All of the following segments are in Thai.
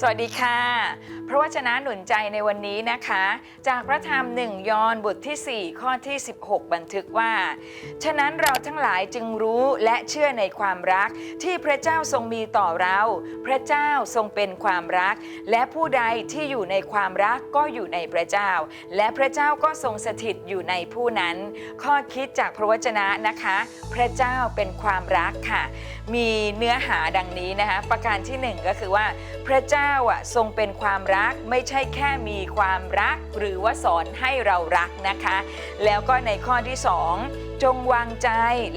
สวัสดีค่ะ พระวจนะหนุนใจในวันนี้นะคะ จากพระธรรมหนึ่งยอห์นบทที่ 4 ข้อที่ 16 บันทึกว่า ฉะนั้นเราทั้งหลายจึงรู้และเชื่อในความรักที่พระเจ้าทรงมีต่อเรา พระเจ้าทรงเป็นความรัก และผู้ใดที่อยู่ในความรักก็อยู่ในพระเจ้า และพระเจ้าก็ทรงสถิตอยู่ในผู้นั้น ข้อคิดจากพระวจนะนะคะ พระเจ้าเป็นความรักค่ะ มีเนื้อหาดังนี้นะคะ ประการที่หนึ่งก็คือว่าพระเจ้าอะทรงเป็นความรักไม่ใช่แค่มีความรัก หรือว่าสอนให้เรารักนะคะ แล้วก็ในข้อที่สองจงวางใจ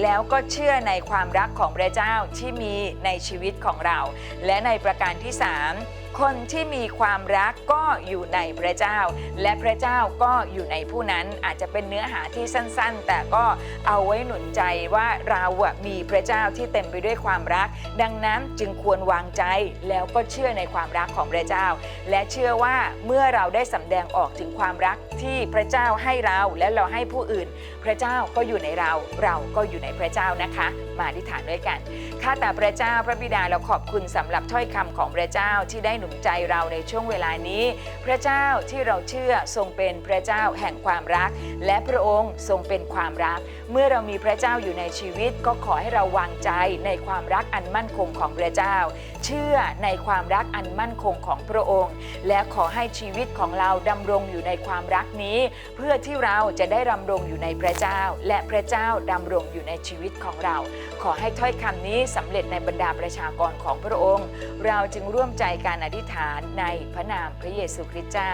แล้วก็เชื่อในความรักของพระเจ้าที่มีในชีวิตของเรา และในประการที่สามคนที่มีความรักก็อยู่ในพระเจ้า และพระเจ้าก็อยู่ในผู้นั้นอาจจะเป็นเนื้อหาที่สั้นๆ แต่ก็เอาไว้หนุนใจว่าเราอะมีพระเจ้าที่เต็มไปด้วยความรัก ดังนั้นจึงควรวางใจแล้วก็เชื่อในความรักของพระเจ้า และเชื่อว่าเมื่อเราได้สำแดงออกถึงความรักที่พระเจ้าให้เราและเราให้ผู้อื่น พระเจ้าก็อยู่ในเรา เราก็อยู่ในพระเจ้านะคะ มาอธิษฐานด้วยกัน ข้าแต่พระเจ้าพระบิดาเราขอบคุณสำหรับถ้อยคำของพระเจ้าที่ได้หนุนใจเราในช่วงเวลานี้ พระเจ้าที่เราเชื่อทรงเป็นพระเจ้าแห่งความรัก และพระองค์ทรงเป็นความรัก เมื่อเรามีพระเจ้าอยู่ในชีวิต ก็ขอให้เราวางใจในความรักอันมั่นคงของพระเจ้า เชื่อในความรักอันมั่นคงของพระองค์ และขอให้ชีวิตของเราดำรงอยู่ในความรักนี้ เพื่อที่เราจะได้ดำรงอยู่ในพระเจ้าและพระเจ้าดำรงอยู่ในชีวิตของเรา ขอให้ถ้อยคำนี้สำเร็จในบรรดาประชากรของพระองค์ เราจึงร่วมใจการอธิษฐานในพระนามพระเยซูคริสต์เจ้า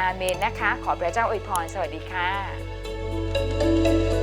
อาเมนนะคะ ขอพระเจ้าอวยพร สวัสดีค่ะ